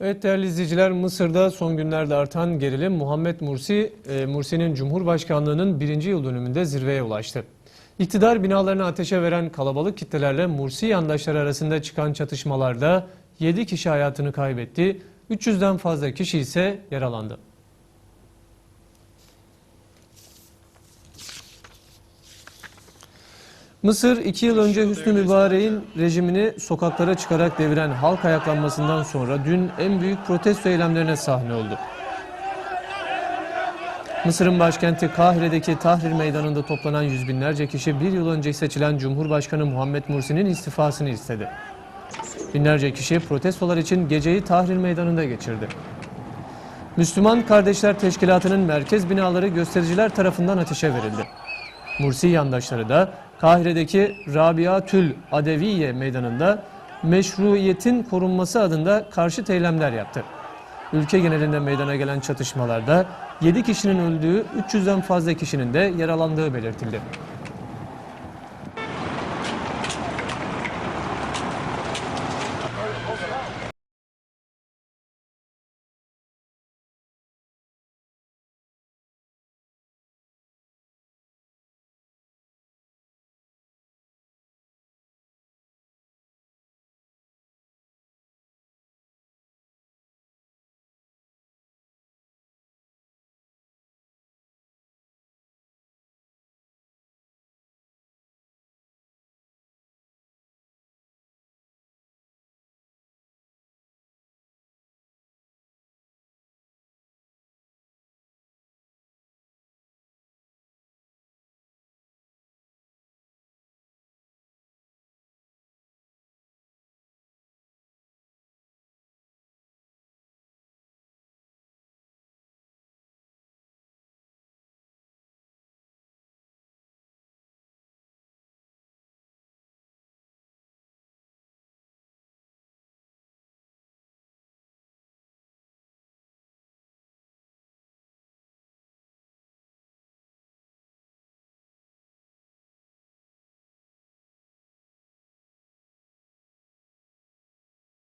Evet değerli izleyiciler Mısır'da son günlerde artan gerilim Muhammed Mursi, e, Mursi'nin Cumhurbaşkanlığının birinci yıl dönümünde zirveye ulaştı. İktidar binalarını ateşe veren kalabalık kitlelerle Mursi yandaşları arasında çıkan çatışmalarda 7 kişi hayatını kaybetti, 300'den fazla kişi ise yaralandı. Mısır iki yıl önce Hüsnü Mübarek'in rejimini sokaklara çıkarak deviren halk ayaklanmasından sonra dün en büyük protesto eylemlerine sahne oldu. Mısır'ın başkenti Kahire'deki Tahrir Meydanı'nda toplanan yüz binlerce kişi bir yıl önce seçilen Cumhurbaşkanı Muhammed Mursi'nin istifasını istedi. Binlerce kişi protestolar için geceyi Tahrir Meydanı'nda geçirdi. Müslüman Kardeşler Teşkilatı'nın merkez binaları göstericiler tarafından ateşe verildi. Mursi yandaşları da Kahire'deki Rabiatül Adeviye meydanında meşruiyetin korunması adında karşıt eylemler yaptı. Ülke genelinde meydana gelen çatışmalarda 7 kişinin öldüğü, 300'den fazla kişinin de yaralandığı belirtildi.